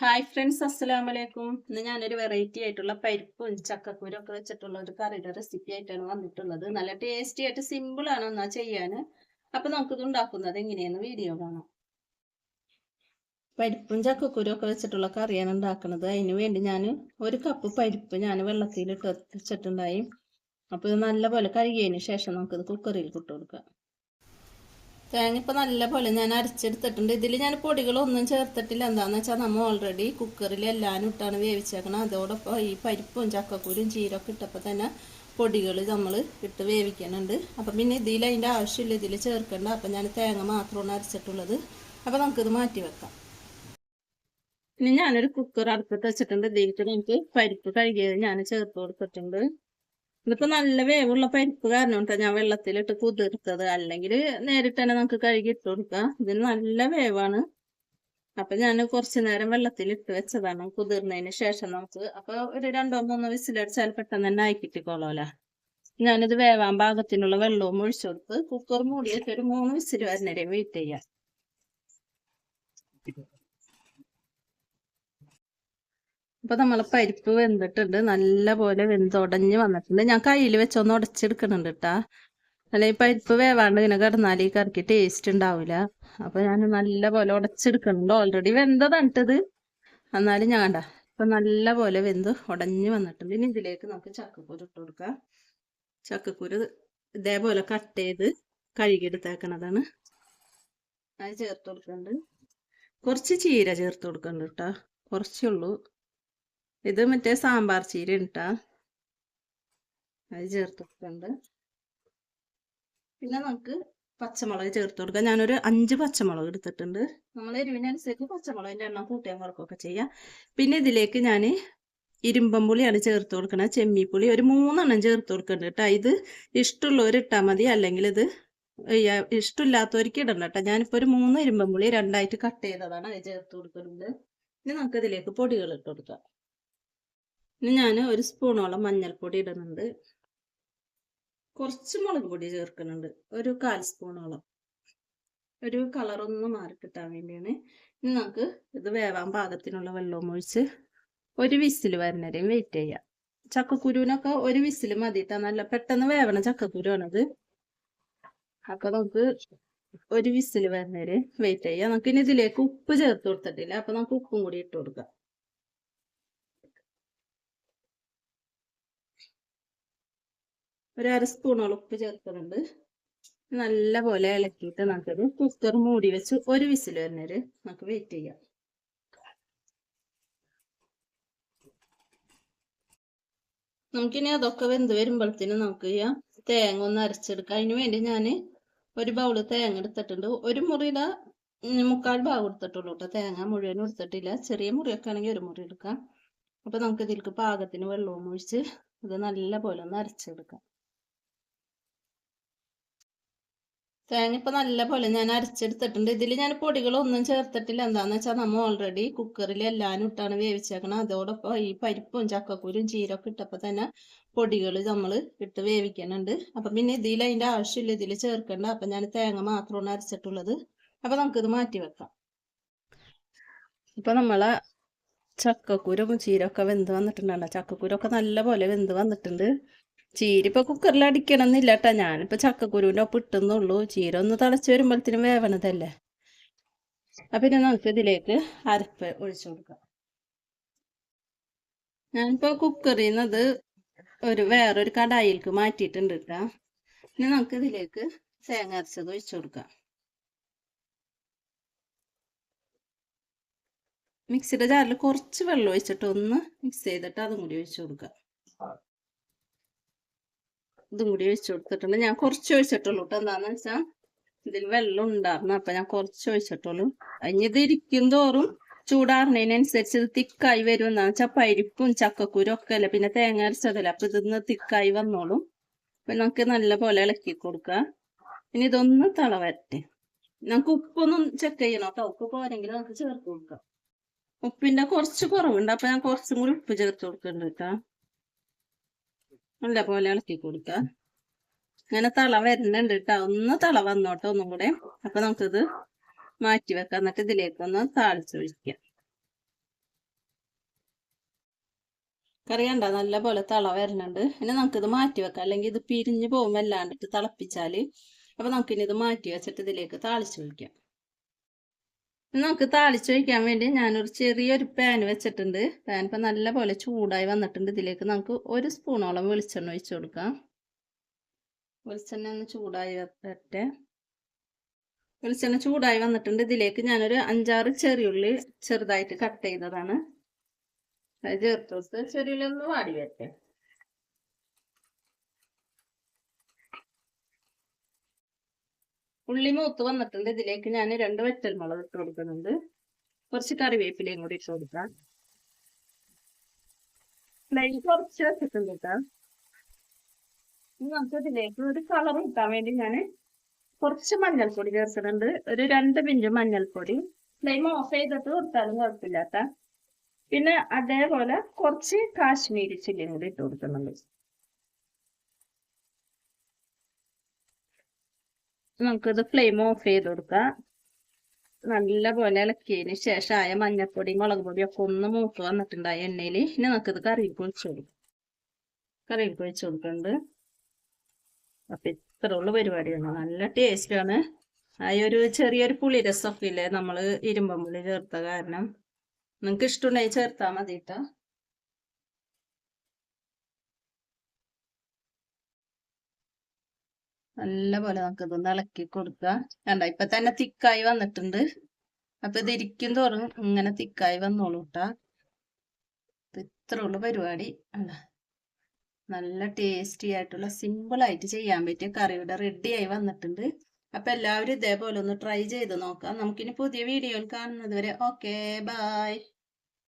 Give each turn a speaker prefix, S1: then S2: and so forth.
S1: Hi friends അസ്സലാമു അലൈക്കും ഇന്ന് ഞാനൊരു വെറൈറ്റി ആയിട്ടുള്ള പരിപ്പും ചക്കക്കുരും ഒക്കെ വെച്ചിട്ടുള്ള ഒരു കറിയുടെ റെസിപ്പി ആയിട്ടാണ് വന്നിട്ടുള്ളത്. നല്ല ടേസ്റ്റി ആയിട്ട് സിമ്പിൾ ആണ് എന്നാ ചെയ്യാന്. അപ്പൊ നമുക്കിത് ഉണ്ടാക്കുന്നത് എങ്ങനെയാന്ന് വീഡിയോ കാണാം. പരിപ്പും ചക്കക്കുരും ഒക്കെ വെച്ചിട്ടുള്ള കറിയാണ് ഉണ്ടാക്കുന്നത്. അതിന് വേണ്ടി ഞാൻ ഒരു കപ്പ് പരിപ്പ് ഞാൻ വെള്ളത്തിൽ ഇട്ട് വെച്ചിട്ടുണ്ടായി. അപ്പോൾ ഇത് നല്ലപോലെ കഴുകിയതിന് ശേഷം നമുക്കിത് കുക്കറിയിൽ ഇട്ട് കൊടുക്കാം. തേങ്ങ നല്ല പോലെ ഞാൻ അരച്ചെടുത്തിട്ടുണ്ട്. ഇതിൽ ഞാൻ പൊടികളൊന്നും ചേർത്തിട്ടില്ല. എന്താന്ന് വെച്ചാൽ നമ്മൾ ഓൾറെഡി കുക്കറിൽ എല്ലാനും ഇട്ടാണ് വേവിച്ചേക്കണം. അതോടൊപ്പം ഈ പരിപ്പും ചക്കക്കുരും ചീരൊക്കെ ഇട്ടപ്പോൾ തന്നെ പൊടികൾ നമ്മൾ ഇട്ട് വേവിക്കുന്നുണ്ട്. അപ്പം പിന്നെ ഇതിൽ അതിന്റെ ആവശ്യമില്ല. ഇതിൽ ചേർക്കേണ്ട. അപ്പം ഞാൻ തേങ്ങ മാത്രമാണ് അരച്ചിട്ടുള്ളത്. അപ്പം നമുക്കിത് മാറ്റി വെക്കാം. ഇനി ഞാനൊരു കുക്കർ അടുപ്പത്ത് വെച്ചിട്ടുണ്ട്. ഇതിലേക്ക് എനിക്ക് പരിപ്പ് കഴുകിയത് ഞാൻ ചേർത്ത് കൊടുത്തിട്ടുണ്ട്. ഇതിപ്പോ നല്ല വേവുള്ള പരിപ്പ് കാരണം കേട്ടോ ഞാൻ വെള്ളത്തിലിട്ട് കുതിർത്തത്. അല്ലെങ്കിൽ നേരിട്ട് തന്നെ നമുക്ക് കഴുകി ഇട്ട് കൊടുക്കാം. ഇതിന് നല്ല വേവാണ്. അപ്പൊ ഞാൻ കുറച്ചു നേരം വെള്ളത്തിൽ ഇട്ട് വെച്ചതാണ് കുതിർന്നതിന് ശേഷം നമുക്ക്. അപ്പൊ ഒരു രണ്ടോ മൂന്നോ വിസിലടിച്ചാൽ പെട്ടെന്ന് തന്നെ ആയി കിട്ടിക്കോളൂല. ഞാനിത് വേവാൻ ഭാഗത്തിനുള്ള വെള്ളവും ഒഴിച്ചു കൊടുത്ത് കുക്കർ മൂടിയിട്ട് ഒരു മൂന്ന് വിസിൽ വരുന്നവരെ വെയിറ്റ് ചെയ്യാം. അപ്പൊ നമ്മളെ പരിപ്പ് വെന്തിട്ടുണ്ട്. നല്ല പോലെ വെന്തുടഞ്ഞ് വന്നിട്ടുണ്ട്. ഞാൻ കയ്യിൽ വെച്ചൊന്ന് ഉടച്ചെടുക്കണുണ്ട് കേട്ടാ അല്ലെ ഈ പരിപ്പ് വേവാണ്ട് ഇങ്ങനെ കിടന്നാൽ ഈ കറിക്ക് ടേസ്റ്റ് ഉണ്ടാവില്ല അപ്പൊ ഞാൻ നല്ല പോലെ ഉടച്ചെടുക്കുന്നുണ്ട് ഓൾറെഡി വെന്തതണിട്ടത് എന്നാലും ഞാൻ കണ്ട ഇപ്പൊ നല്ല പോലെ വെന്ത് ഉടഞ്ഞ് വന്നിട്ടുണ്ട്. ഇനി ഇതിലേക്ക് നമുക്ക് ചക്കക്കുരു ഇട്ട് കൊടുക്കാം. ചക്കക്കുരു ഇതേപോലെ കട്ട് ചെയ്ത് കഴുകിയെടുത്തേക്കണതാണ്. അത് ചേർത്ത് കൊടുക്കുന്നുണ്ട് കുറച്ച് ചീര ചേർത്ത് കൊടുക്കുന്നുണ്ട് കേട്ടോ കുറച്ചേ ഉള്ളൂ. ഇത് മറ്റേ സാമ്പാർ ചീര ഇട്ടാ. അത് ചേർത്ത് കൊടുക്കുന്നുണ്ട് പിന്നെ നമുക്ക് പച്ചമുളക് ചേർത്ത് കൊടുക്കാം. ഞാനൊരു അഞ്ച് പച്ചമുളക് എടുത്തിട്ടുണ്ട്. നമ്മൾ എരിവിനനുസരിച്ച് പച്ചമുളകിന്റെ എണ്ണം കൂട്ടിയാൽ കുറക്കൊക്കെ ചെയ്യാം. പിന്നെ ഇതിലേക്ക് ഞാൻ ഇരുമ്പം പുളിയാണ് ചേർത്ത് കൊടുക്കുന്നത് ചെമ്മിപ്പുളി ഒരു മൂന്നെണ്ണം ചേർത്ത് കൊടുക്കുന്നുണ്ട് കേട്ടോ ഇത് ഇഷ്ടമുള്ളവർ ഇട്ടാൽ മതി. അല്ലെങ്കിൽ ഇത് ഇഷ്ടമില്ലാത്തവർക്ക് ഇടണ്ട കേട്ടോ ഞാനിപ്പോൾ ഒരു മൂന്ന് ഇരുമ്പം പുളി രണ്ടായിട്ട് കട്ട് ചെയ്തതാണ്. അത് ചേർത്ത് കൊടുക്കുന്നുണ്ട്. ഇനി നമുക്ക് ഇതിലേക്ക് പൊടികൾ ഇട്ട് കൊടുക്കാം. ഇനി ഞാൻ ഒരു സ്പൂണോളം മഞ്ഞൾപ്പൊടി ഇടുന്നുണ്ട്. കുറച്ച് മുളക് പൊടി ചേർക്കുന്നുണ്ട്. ഒരു കാൽ സ്പൂണോളം. ഒരു കളറൊന്ന് മാറി കിട്ടാൻ വേണ്ടിയാണ്. ഇനി നമുക്ക് ഇത് വേവാൻ പാകത്തിനുള്ള വെള്ളവും ഒഴിച്ച് ഒരു വിസിൽ വരുന്നവരെയും വെയിറ്റ് ചെയ്യാം. ചക്കക്കുരുവിനൊക്കെ ഒരു വിസിൽ മതിയിട്ടാ നല്ല പെട്ടെന്ന് വേവണ ചക്കക്കുരുവാണത്. അപ്പൊ നമുക്ക് ഒരു വിസിൽ വരുന്നവരെ വെയിറ്റ് ചെയ്യാം. നമുക്ക് ഇനി ഇതിലേക്ക് ഉപ്പ് ചേർത്ത് കൊടുത്തിട്ടില്ല. അപ്പൊ നമുക്ക് ഉപ്പും കൂടി ഇട്ട് കൊടുക്കാം. ഒരു അര സ്പൂണോളം ഉപ്പ് ചേർക്കുന്നുണ്ട്. നല്ല പോലെ ഇളക്കിയിട്ട് നമുക്കത് കുക്കർ മൂടി വെച്ച് ഒരു വിസിൽ വരുന്നവര് നമുക്ക് വെയിറ്റ് ചെയ്യാം. നമുക്കിനി അതൊക്കെ വെന്ത് വരുമ്പോഴത്തേനും നമുക്ക് ചെയ്യാം തേങ്ങ ഒന്ന് അരച്ചെടുക്കാം. അതിന് വേണ്ടി ഞാൻ ഒരു ബൗൾ തേങ്ങ എടുത്തിട്ടുണ്ട്. ഒരു മുറിയുടെ മുക്കാൽ ഭാഗം എടുത്തിട്ടുള്ളൂ കേട്ടോ തേങ്ങ മുഴുവനും എടുത്തിട്ടില്ല. ചെറിയ മുറിയൊക്കെ ആണെങ്കിൽ ഒരു മുറി എടുക്കാം. അപ്പൊ നമുക്ക് ഇതിലേക്ക് പാകത്തിന് വെള്ളവും ഒഴിച്ച് ഇത് നല്ല പോലെ ഒന്ന് അരച്ചെടുക്കാം. തേങ്ങ ഇപ്പൊ നല്ല പോലെ ഞാൻ അരച്ചെടുത്തിട്ടുണ്ട്. ഇതിൽ ഞാൻ പൊടികളൊന്നും ചേർത്തിട്ടില്ല. എന്താന്ന് വെച്ചാൽ നമ്മൾ ഓൾറെഡി കുക്കറിൽ എല്ലാനും ഇട്ടാണ് വേവിച്ചേക്കണം അതോടൊപ്പം ഈ പരിപ്പും ചക്കക്കുരും ചീരൊക്കെ ഇട്ടപ്പോൾ തന്നെ പൊടികൾ നമ്മൾ ഇട്ട് വേവിക്കാനുണ്ട് അപ്പൊ പിന്നെ ഇതിൽ അതിന്റെ ആവശ്യമില്ല. ഇതിൽ ചേർക്കണ്ട. അപ്പൊ ഞാൻ തേങ്ങ മാത്രമാണ് അരച്ചിട്ടുള്ളത്. അപ്പൊ നമുക്കിത് മാറ്റി വെക്കാം. ഇപ്പൊ നമ്മളെ ചക്കക്കുരും ചീരൊക്കെ വെന്ത് വന്നിട്ടുണ്ടല്ലോ ചക്കക്കുരൊക്കെ നല്ല പോലെ വെന്ത് വന്നിട്ടുണ്ട്. ചീര ഇപ്പൊ കുക്കറിൽ അടിക്കണം എന്നില്ല കേട്ടാ ഞാനിപ്പോ ചക്കക്കുരുവിന്റെ ഒപ്പം ഇട്ടുന്നുള്ളൂ. ചീര ഒന്ന് തിളച്ച് വരുമ്പോഴത്തേനും വേവണതല്ലേ. അപ്പൊ പിന്നെ നമുക്ക് ഇതിലേക്ക് അരപ്പ് ഒഴിച്ചു കൊടുക്കാം. ഞാനിപ്പോ കുക്കറിൽ നിന്നത് ഒരു വേറൊരു കടായിലേക്ക് മാറ്റിയിട്ടുണ്ട് കേട്ടാ ഇനി നമുക്ക് ഇതിലേക്ക് തേങ്ങ അരച്ചത് ഒഴിച്ചു കൊടുക്കാം. മിക്സിയുടെ ജാറിൽ കുറച്ച് വെള്ളം ഒഴിച്ചിട്ട് ഒന്ന് മിക്സ് ചെയ്തിട്ട് അതും കൂടി ഒഴിച്ചു കൊടുക്കാം. ഇതും കൂടി ഒഴിച്ചു കൊടുത്തിട്ടുണ്ട്. ഞാൻ കുറച്ച് ഒഴിച്ചിട്ടുള്ളൂ കേട്ടോ എന്താന്ന് വെച്ചാൽ ഇതിൽ വെള്ളം ഉണ്ടായിരുന്നു അപ്പൊ ഞാൻ കുറച്ച് ഒഴിച്ചിട്ടുള്ളൂ. ഇത് ഇരിക്കും തോറും ചൂടാറുന്നതിനനുസരിച്ച് ഇത് തിക്കായി വരും. എന്നാന്ന് വെച്ചാൽ പരിപ്പും ചക്കക്കുരും ഒക്കെ അല്ലേ? പിന്നെ തേങ്ങ അരച്ചതല്ലേ? അപ്പൊ ഇതിന്ന് തിക്കായി വന്നോളും. അപ്പൊ നമുക്ക് നല്ല പോലെ ഇളക്കി കൊടുക്കാം. ഇനി ഇതൊന്ന് തള വരട്ടെ നമുക്ക് ഉപ്പൊന്നും ചെക്ക് ചെയ്യണം കേട്ടോ ഉപ്പ് പോരെങ്കിൽ നമുക്ക് ചേർത്ത് കൊടുക്കാം. ഉപ്പിന്റെ കുറച്ച് കുറവുണ്ട്. അപ്പൊ ഞാൻ കുറച്ചും കൂടി ഉപ്പ് ചേർത്ത് കൊടുക്കുന്നുണ്ട് കേട്ടോ നല്ല പോലെ ഇളക്കി കൊടുക്കുക അങ്ങനെ തള വരുന്നുണ്ട് കേട്ടോ. ഒന്ന് തള വന്നോട്ടോ ഒന്നും കൂടെ. അപ്പൊ നമുക്കിത് മാറ്റി വെക്കാം. എന്നിട്ട് ഇതിലേക്കൊന്ന് താഴ്ചൊഴിക്കാം കറി കണ്ട? നല്ല പോലെ തള വരുന്നുണ്ട്. ഇനി നമുക്കിത് മാറ്റി വെക്കാം. അല്ലെങ്കിൽ ഇത് പിരിഞ്ഞു പോകുമ്പോൾ അല്ലാണ്ടിട്ട് തിളപ്പിച്ചാൽ. അപ്പൊ നമുക്കിനി ഇത് മാറ്റി വെച്ചിട്ട് ഇതിലേക്ക് താളിച്ചു ഒഴിക്കാം. നമുക്ക് താളിച്ച് ഒഴിക്കാൻ വേണ്ടി ഞാനൊരു ചെറിയൊരു പാൻ വെച്ചിട്ടുണ്ട്. പാൻ ഇപ്പം നല്ല പോലെ ചൂടായി വന്നിട്ടുണ്ട്. ഇതിലേക്ക് നമുക്ക് ഒരു സ്പൂണോളം വെളിച്ചെണ്ണ ഒഴിച്ചു കൊടുക്കാം. വെളിച്ചെണ്ണ ഒന്ന് ചൂടായി വരട്ടെ. വെളിച്ചെണ്ണ ചൂടായി വന്നിട്ടുണ്ട്. ഇതിലേക്ക് ഞാനൊരു അഞ്ചാറ് ചെറിയുള്ളി ചെറുതായിട്ട് കട്ട് ചെയ്തതാണ്. അത് ചേർത്ത് കൊടുത്ത് ചെറിയുള്ളി ഒന്ന് വാടി വരട്ടെ. ഉള്ളി മൂത്ത് വന്നിട്ടുണ്ട്. ഇതിലേക്ക് ഞാൻ രണ്ട് വെറ്റൽമുളക് ഇട്ട് കൊടുക്കുന്നുണ്ട്. കുറച്ച് കറിവേപ്പിലയും കൂടി ഇട്ട് കൊടുക്കാം. ഫ്ലെയിം കുറച്ച് വെച്ചിട്ടുണ്ട് കേട്ടോ. നമുക്ക് ഇതിലേക്ക് ഒരു കളർ കിട്ടാൻ വേണ്ടി ഞാൻ കുറച്ച് മഞ്ഞൾപ്പൊടി ചേർത്തിട്ടുണ്ട്. ഒരു രണ്ട് പിഞ്ച് മഞ്ഞൾപ്പൊടി. ഫ്ലെയിം ഓഫ് ചെയ്തിട്ട് കൊടുത്താലും കുഴപ്പമില്ലാത്ത പിന്നെ അതേപോലെ കുറച്ച് കാശ്മീരി ചില്ലിയും കൂടി ഇട്ട് കൊടുക്കുന്നുണ്ട്. നമുക്കിത് ഫ്ലെയിം ഓഫ് ചെയ്ത് കൊടുക്കാം. നല്ല പോലെ ഇളക്കിയതിന് ആയ മഞ്ഞൾപ്പൊടി മുളക് ഒക്കെ ഒന്ന് മൂത്ത് വന്നിട്ടുണ്ടായി എണ്ണയിൽ ഇനി നമുക്കിത് കറിയിൽ ഒഴിച്ചു കൊടുക്കാം. കറിയിൽ ഒഴിച്ചു കൊടുക്കുന്നുണ്ട് അപ്പൊ ഇത്രയുള്ള പരിപാടിയാണ് നല്ല ടേസ്റ്റാണ് ആ ഒരു ചെറിയൊരു പുളി രസമൊക്കെ ഇല്ലേ? നമ്മൾ ഇരുമ്പമ്പുളി ചേർത്ത കാരണം. നിങ്ങൾക്ക് ഇഷ്ടമുണ്ടെങ്കിൽ ചേർത്താൽ മതി കേട്ടോ നല്ല പോലെ നമുക്കിതൊന്ന് ഇളക്കി കൊടുക്കുക. കണ്ട ഇപ്പൊ തന്നെ തിക്കായി വന്നിട്ടുണ്ട്. അപ്പൊ ഇത് ഇരിക്കും തോറും ഇങ്ങനെ തിക്കായി വന്നോളൂ കേട്ടാ ഇത്ര ഉള്ള പരിപാടി. അല്ല നല്ല ടേസ്റ്റി ആയിട്ടുള്ള സിമ്പിൾ ആയിട്ട് ചെയ്യാൻ പറ്റിയ കറിയുടെ റെഡി ആയി വന്നിട്ടുണ്ട്. അപ്പൊ എല്ലാവരും ഇതേപോലെ ഒന്ന് ട്രൈ ചെയ്ത് നോക്കാം. നമുക്കിനി പുതിയ വീഡിയോയിൽ കാണുന്നത് വരെ. Okay bye